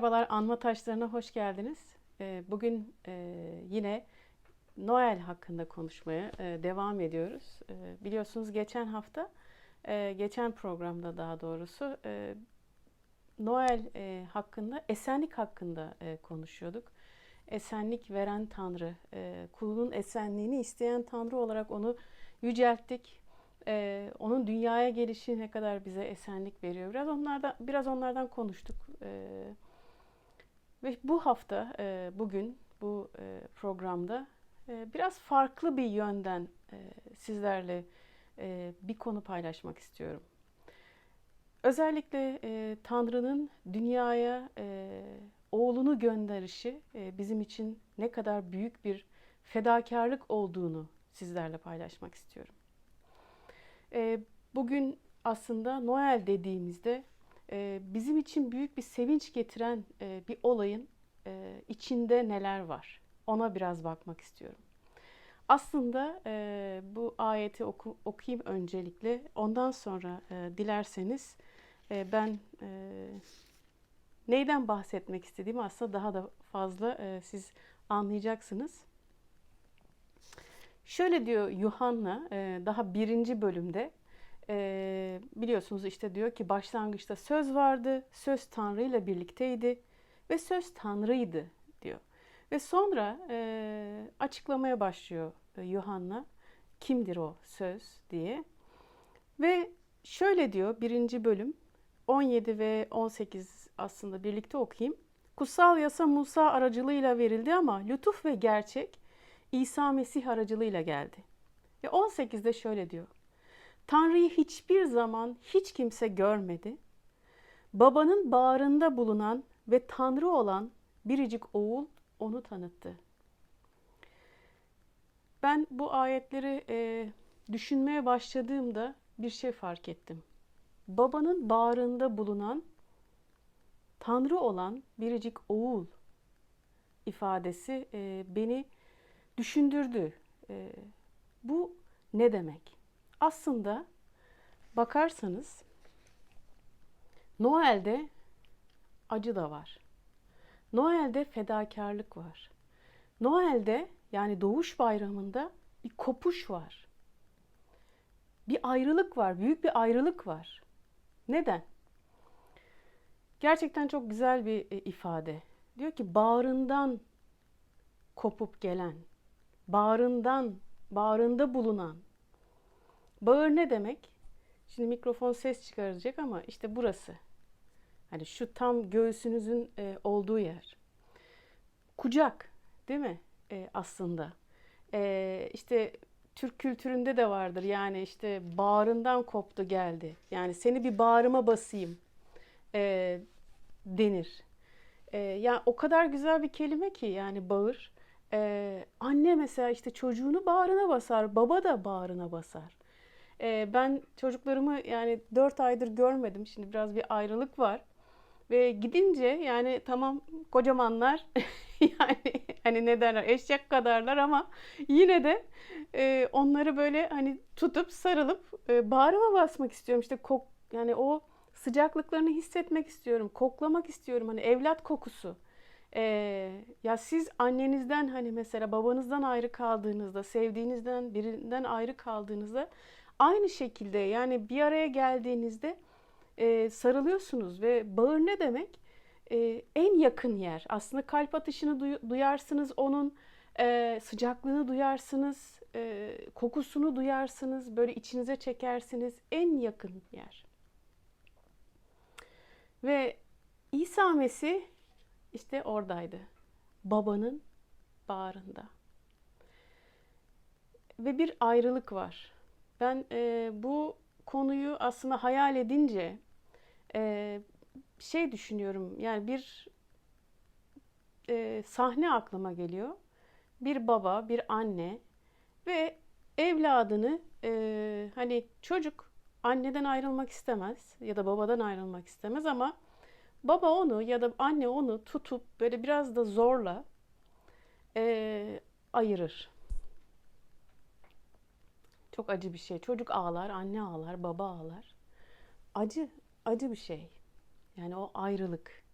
Merhabalar, Anma Taşlarına hoş geldiniz. Ee, Bugün e, yine Noel hakkında konuşmaya e, devam ediyoruz. E, Biliyorsunuz geçen hafta, e, geçen programda daha doğrusu Noel hakkında, esenlik hakkında konuşuyorduk. Esenlik veren Tanrı, kulunun esenliğini isteyen Tanrı olarak onu yücelttik. E, onun dünyaya gelişi ne kadar bize esenlik veriyor. Biraz onlardan biraz onlardan konuştuk. E, ve bu hafta, e, bugün bu e, programda e, biraz farklı bir yönden sizlerle bir konu paylaşmak istiyorum. Özellikle Tanrı'nın dünyaya oğlunu gönderişi bizim için ne kadar büyük bir fedakarlık olduğunu sizlerle paylaşmak istiyorum. Bugün aslında Noel dediğimizde e, bizim için büyük bir sevinç getiren e, bir olayın e, içinde neler var? Ona biraz bakmak istiyorum. Aslında e, bu ayeti oku, okuyayım öncelikle. Ondan sonra dilerseniz ben neyden bahsetmek istediğimi aslında daha da fazla siz anlayacaksınız. Şöyle diyor Yuhanna daha birinci bölümde e, biliyorsunuz işte diyor ki başlangıçta söz vardı, söz Tanrı ile birlikteydi ve söz Tanrı'ydı diyor. Ve sonra e, açıklamaya başlıyor e, Yuhanna kimdir o söz diye. Ve şöyle diyor birinci bölüm 17 ve 18 aslında birlikte okuyayım. Kutsal yasa Musa aracılığıyla verildi ama lütuf ve gerçek İsa Mesih aracılığıyla geldi. Ve 18'de şöyle diyor. Tanrı'yı hiçbir zaman hiç kimse görmedi. Babanın bağrında bulunan ve Tanrı olan biricik oğul onu tanıttı. Ben bu ayetleri e, düşünmeye başladığımda bir şey fark ettim. Babanın bağrında bulunan Tanrı olan biricik oğul ifadesi e, beni düşündürdü. E, bu ne demek? Aslında bakarsanız Noel'de acı da var. Noel'de fedakarlık var. Noel'de yani doğuş bayramında bir kopuş var. Bir ayrılık var, büyük bir ayrılık var. Neden? Gerçekten çok güzel bir e, ifade. Diyor ki bağrından kopup gelen, bağrından, bağrında bulunan. Bağır ne demek? Şimdi mikrofon ses çıkaracak ama işte burası. Hani şu tam göğsünüzün e, olduğu yer. Kucak değil mi e, aslında? E, işte Türk kültüründe de vardır. Yani işte bağrından koptu geldi. Yani seni bir bağrıma basayım e, denir. E, yani o kadar güzel bir kelime ki yani bağır. E, anne mesela işte çocuğunu bağrına basar, baba da bağrına basar. E, ben çocuklarımı yani dört aydır görmedim. Şimdi biraz bir ayrılık var. Ve gidince yani tamam kocamanlar yani hani ne derler eşek kadarlar ama yine de e, onları böyle hani tutup sarılıp e, bağrıma basmak istiyorum. İşte kok yani o sıcaklıklarını hissetmek istiyorum. Koklamak istiyorum. Hani evlat kokusu. E, ya siz annenizden hani mesela babanızdan ayrı kaldığınızda, sevdiğinizden birinden ayrı kaldığınızda aynı şekilde yani bir araya geldiğinizde e, sarılıyorsunuz ve bağır ne demek? E, en yakın yer. Aslında kalp atışını duy- duyarsınız onun, e, sıcaklığını duyarsınız, e, kokusunu duyarsınız, böyle içinize çekersiniz. En yakın yer. Ve İsa Mesih işte oradaydı. Babanın bağrında. Ve bir ayrılık var. Ben e, bu konuyu aslında hayal edince e, şey düşünüyorum. Yani bir e, sahne aklıma geliyor. Bir baba, bir anne ve evladını e, hani çocuk anneden ayrılmak istemez ya da babadan ayrılmak istemez ama baba onu ya da anne onu tutup böyle biraz da zorla e, ayırır. Çok acı bir şey. Çocuk ağlar, anne ağlar, baba ağlar. Acı, acı bir şey. Yani o ayrılık.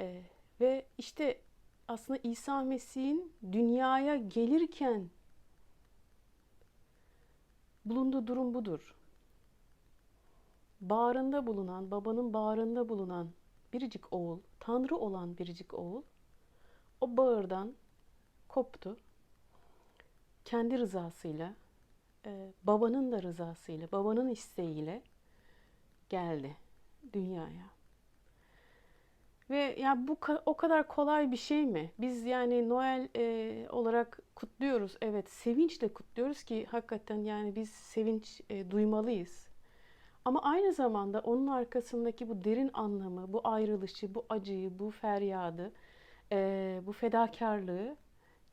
E, ve işte aslında İsa Mesih'in dünyaya gelirken bulunduğu durum budur. Bağrında bulunan, babanın bağrında bulunan biricik oğul, Tanrı olan biricik oğul o bağırdan koptu. Kendi rızasıyla, e, babanın da rızasıyla, babanın isteğiyle geldi dünyaya. Ve ya bu o kadar kolay bir şey mi? Biz yani Noel e, olarak kutluyoruz. Evet, sevinçle kutluyoruz ki hakikaten yani biz sevinç e, duymalıyız. Ama aynı zamanda onun arkasındaki bu derin anlamı, bu ayrılışı, bu acıyı, bu feryadı, e, bu fedakarlığı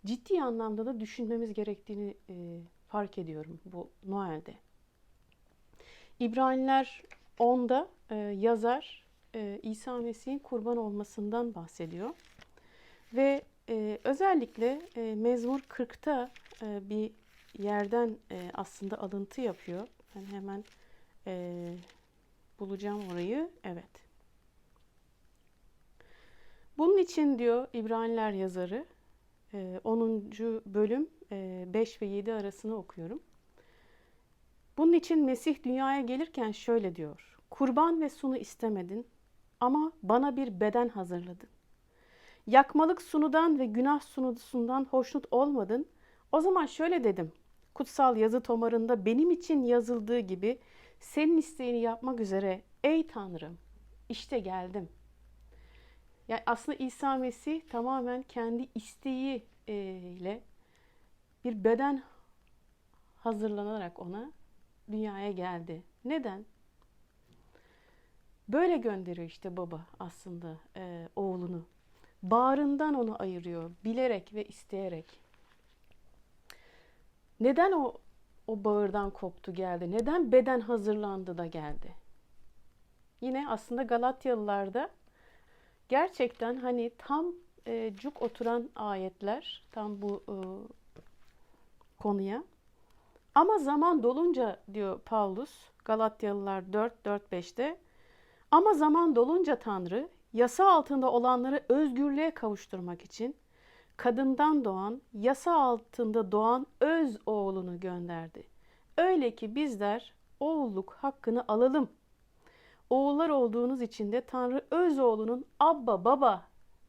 ciddi anlamda da düşünmemiz gerektiğini e, fark ediyorum bu Noel'de. İbraniler 10'da e, yazar e, İsa Mesih'in kurban olmasından bahsediyor. Ve e, özellikle e, Mezmur 40'ta e, bir yerden e, aslında alıntı yapıyor. Ben hemen e, bulacağım orayı. Evet. Bunun için diyor İbraniler yazarı 10. bölüm 5 ve 7 arasını okuyorum. Bunun için Mesih dünyaya gelirken şöyle diyor. Kurban ve sunu istemedin ama bana bir beden hazırladın. Yakmalık sunudan ve günah sunusundan hoşnut olmadın. O zaman şöyle dedim. Kutsal yazı tomarında benim için yazıldığı gibi senin isteğini yapmak üzere ey Tanrım işte geldim. Yani aslında İsa Mesih tamamen kendi isteği ile bir beden hazırlanarak ona dünyaya geldi. Neden? Böyle gönderiyor işte baba aslında e, oğlunu. Bağrından onu ayırıyor bilerek ve isteyerek. Neden o o bağırdan koptu geldi? Neden beden hazırlandı da geldi? Yine aslında Galatyalılarda gerçekten hani tam e, cuk oturan ayetler tam bu e, konuya. Ama zaman dolunca diyor Paulus Galatyalılar 4-4-5'te ama zaman dolunca Tanrı yasa altında olanları özgürlüğe kavuşturmak için kadından doğan, yasa altında doğan öz oğlunu gönderdi. Öyle ki bizler oğulluk hakkını alalım. Oğullar olduğunuz için de Tanrı öz oğlunun Abba Baba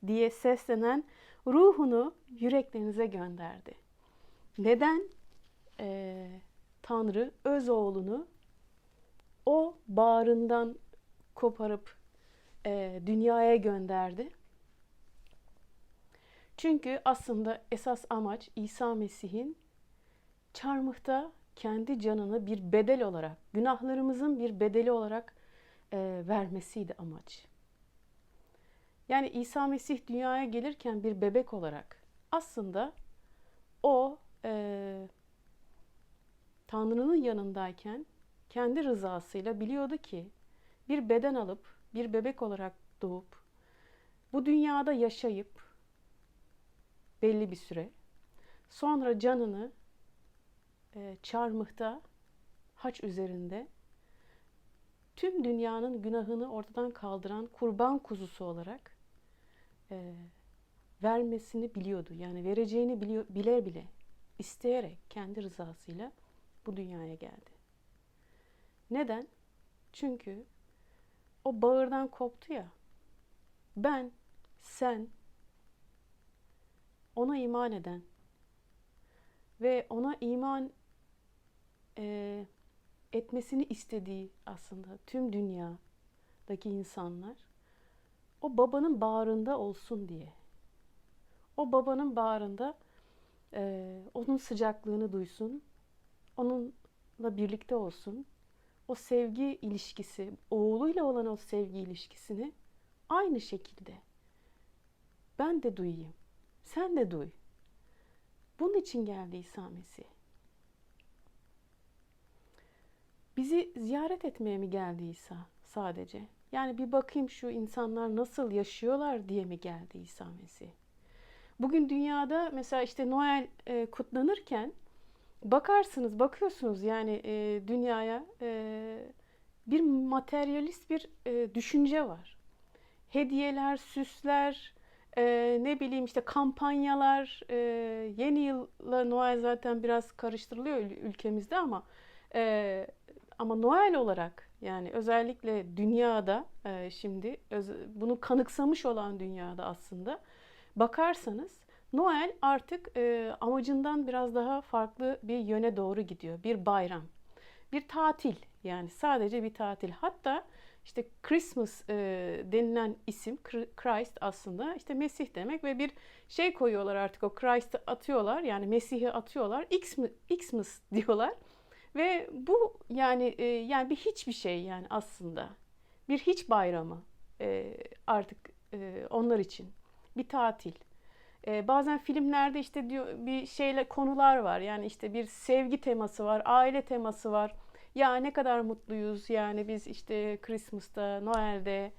diye seslenen ruhunu yüreklerinize gönderdi. Neden ee, Tanrı öz oğlunu o bağrından koparıp e, dünyaya gönderdi? Çünkü aslında esas amaç İsa Mesih'in çarmıhta kendi canını bir bedel olarak, günahlarımızın bir bedeli olarak e, vermesiydi amaç. Yani İsa Mesih dünyaya gelirken bir bebek olarak aslında o e, Tanrı'nın yanındayken kendi rızasıyla biliyordu ki bir beden alıp bir bebek olarak doğup bu dünyada yaşayıp belli bir süre sonra canını e, çarmıhta haç üzerinde tüm dünyanın günahını ortadan kaldıran kurban kuzusu olarak e, vermesini biliyordu. Yani vereceğini biliyor, bile bile isteyerek kendi rızasıyla bu dünyaya geldi. Neden? Çünkü o bağırdan koptu ya. Ben, sen, ona iman eden ve ona iman e, etmesini istediği aslında tüm dünyadaki insanlar o babanın bağrında olsun diye. O babanın bağrında e, onun sıcaklığını duysun, onunla birlikte olsun. O sevgi ilişkisi, oğluyla olan o sevgi ilişkisini aynı şekilde ben de duyayım. Sen de duy. Bunun için geldi İsa Mesih. Bizi ziyaret etmeye mi geldi İsa sadece? Yani bir bakayım şu insanlar nasıl yaşıyorlar diye mi geldi İsa Mesih? Bugün dünyada mesela işte Noel e, kutlanırken bakarsınız, bakıyorsunuz yani e, dünyaya e, bir materyalist bir e, düşünce var. hediyeler, süsler, e, ne bileyim işte kampanyalar, e, yeni yılla Noel zaten biraz karıştırılıyor ül- ülkemizde ama e, ama Noel olarak yani özellikle dünyada e, şimdi öz- bunu kanıksamış olan dünyada aslında bakarsanız Noel artık e, amacından biraz daha farklı bir yöne doğru gidiyor. Bir bayram, bir tatil yani sadece bir tatil. Hatta işte Christmas e, denilen isim Christ aslında işte Mesih demek ve bir şey koyuyorlar artık o Christ'ı atıyorlar yani Mesih'i atıyorlar Xmas, Xmas diyorlar ve bu yani e, yani bir hiçbir şey yani aslında bir hiç bayramı e, artık e, onlar için bir tatil. E, bazen filmlerde işte diyor bir şeyle konular var yani işte bir sevgi teması var, aile teması var. Ya ne kadar mutluyuz yani biz işte Christmas'ta, Noel'de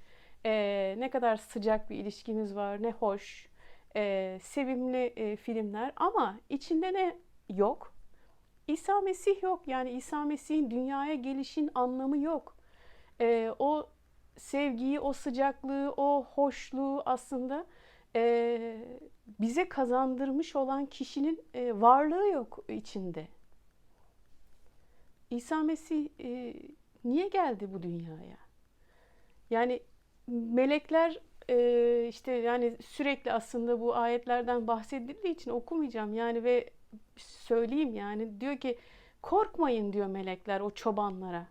e, ne kadar sıcak bir ilişkimiz var, ne hoş, e, sevimli e, filmler ama içinde ne yok? İsa Mesih yok. Yani İsa Mesih'in dünyaya gelişin anlamı yok. E, o sevgiyi, o sıcaklığı, o hoşluğu aslında e, bize kazandırmış olan kişinin e, varlığı yok içinde. İsa Mesih e, niye geldi bu dünyaya? Yani melekler e, işte yani sürekli aslında bu ayetlerden bahsedildiği için okumayacağım yani ve söyleyeyim yani diyor ki korkmayın diyor melekler o çobanlara.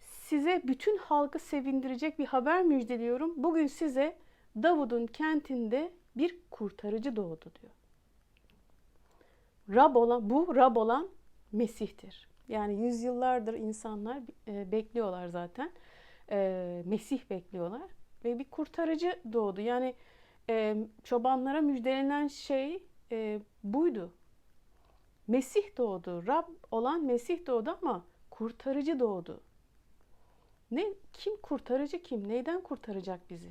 Size bütün halkı sevindirecek bir haber müjdeliyorum. Bugün size Davud'un kentinde bir kurtarıcı doğdu diyor. Rab olan bu Rab olan Mesih'tir. Yani yüzyıllardır insanlar e, bekliyorlar zaten. E, Mesih bekliyorlar ve bir kurtarıcı doğdu. Yani e, çobanlara müjdelenen şey buydu. Mesih doğdu. Rab olan Mesih doğdu ama kurtarıcı doğdu. Ne kim kurtarıcı kim? Neyden kurtaracak bizi?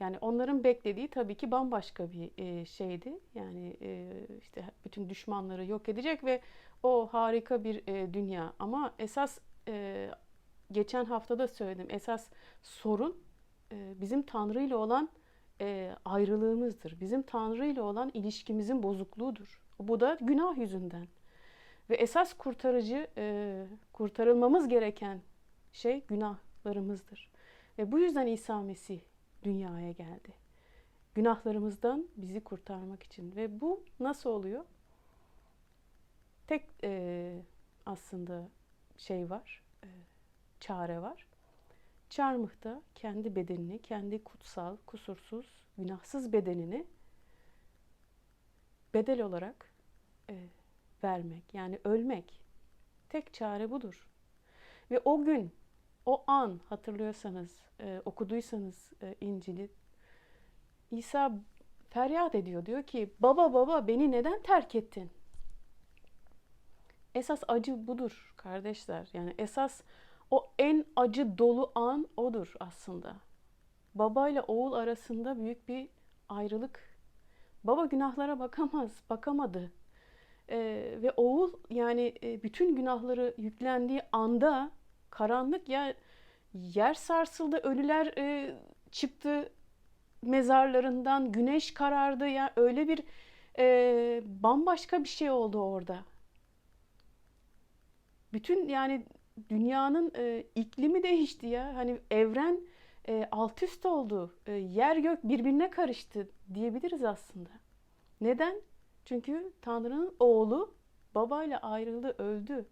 Yani onların beklediği tabii ki bambaşka bir e, şeydi. Yani e, işte bütün düşmanları yok edecek ve o harika bir e, dünya. Ama esas geçen hafta da söyledim. Esas sorun bizim Tanrı ile olan ayrılığımızdır. Bizim Tanrı ile olan ilişkimizin bozukluğudur. Bu da günah yüzünden. Ve esas kurtarıcı, kurtarılmamız gereken şey günahlarımızdır. Ve bu yüzden İsa Mesih dünyaya geldi. Günahlarımızdan bizi kurtarmak için. Ve bu nasıl oluyor? Tek e, aslında şey var, e, çare var. Çarmıhta kendi bedenini, kendi kutsal, kusursuz, günahsız bedenini bedel olarak e, vermek, yani ölmek. Tek çare budur. Ve o gün, o an hatırlıyorsanız, e, okuduysanız e, İncil'i, İsa feryat ediyor. Diyor ki, baba baba beni neden terk ettin? Esas acı budur kardeşler. Yani esas o en acı dolu an odur aslında. Baba ile oğul arasında büyük bir ayrılık. Baba günahlara bakamaz, bakamadı. Ee, ve oğul yani e, bütün günahları yüklendiği anda karanlık ya yer sarsıldı, ölüler e, çıktı mezarlarından, güneş karardı ya öyle bir e, bambaşka bir şey oldu orada. Bütün yani dünyanın e, iklimi değişti ya. Hani evren e, alt üst oldu. E, yer gök birbirine karıştı diyebiliriz aslında. Neden? Çünkü Tanrı'nın oğlu babayla ayrıldı, öldü.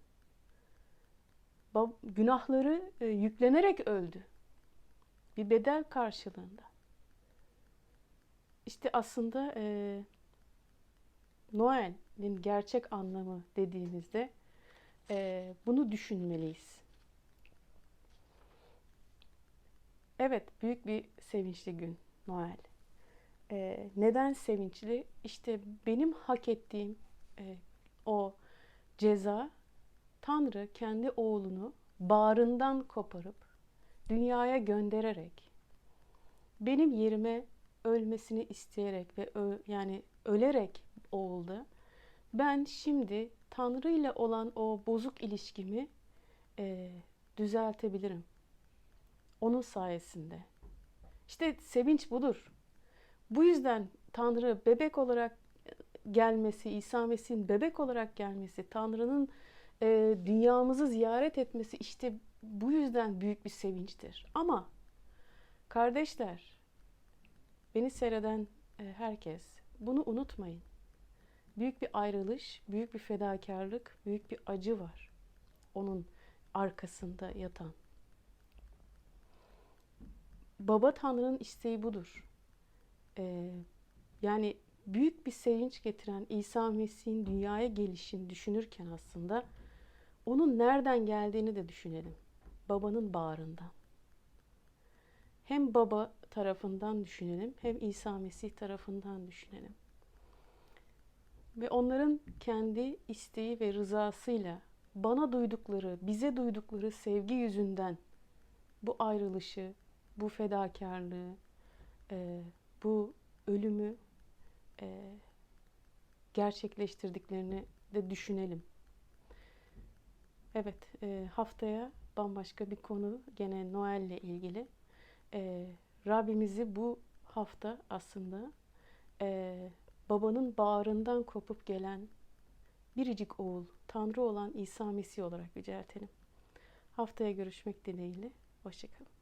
Günahları e, yüklenerek öldü. Bir bedel karşılığında. İşte aslında e, Noel'in gerçek anlamı dediğimizde e, bunu düşünmeliyiz. Evet, büyük bir sevinçli gün Noel. E, neden sevinçli? İşte benim hak ettiğim e, o ceza Tanrı kendi oğlunu bağrından koparıp dünyaya göndererek benim yerime ölmesini isteyerek ve ö, yani ölerek oldu. Ben şimdi Tanrı ile olan o bozuk ilişkimi e, düzeltebilirim. Onun sayesinde. İşte sevinç budur. Bu yüzden Tanrı bebek olarak gelmesi, İsa Mesih'in bebek olarak gelmesi, Tanrı'nın e, dünyamızı ziyaret etmesi işte bu yüzden büyük bir sevinçtir. Ama kardeşler, beni seyreden e, herkes bunu unutmayın. Büyük bir ayrılış, büyük bir fedakarlık, büyük bir acı var. Onun arkasında yatan. Baba Tanrı'nın isteği budur. Ee, yani büyük bir sevinç getiren İsa Mesih'in dünyaya gelişini düşünürken aslında onun nereden geldiğini de düşünelim. Babanın bağrından. Hem baba tarafından düşünelim hem İsa Mesih tarafından düşünelim. Ve onların kendi isteği ve rızasıyla bana duydukları, bize duydukları sevgi yüzünden bu ayrılışı, bu fedakarlığı, e, bu ölümü e, gerçekleştirdiklerini de düşünelim. Evet, e, haftaya bambaşka bir konu gene Noel ile ilgili. E, Rabbimizi bu hafta aslında e, babanın bağrından kopup gelen biricik oğul, Tanrı olan İsa Mesih olarak yüceltelim. Haftaya görüşmek dileğiyle. Hoşçakalın.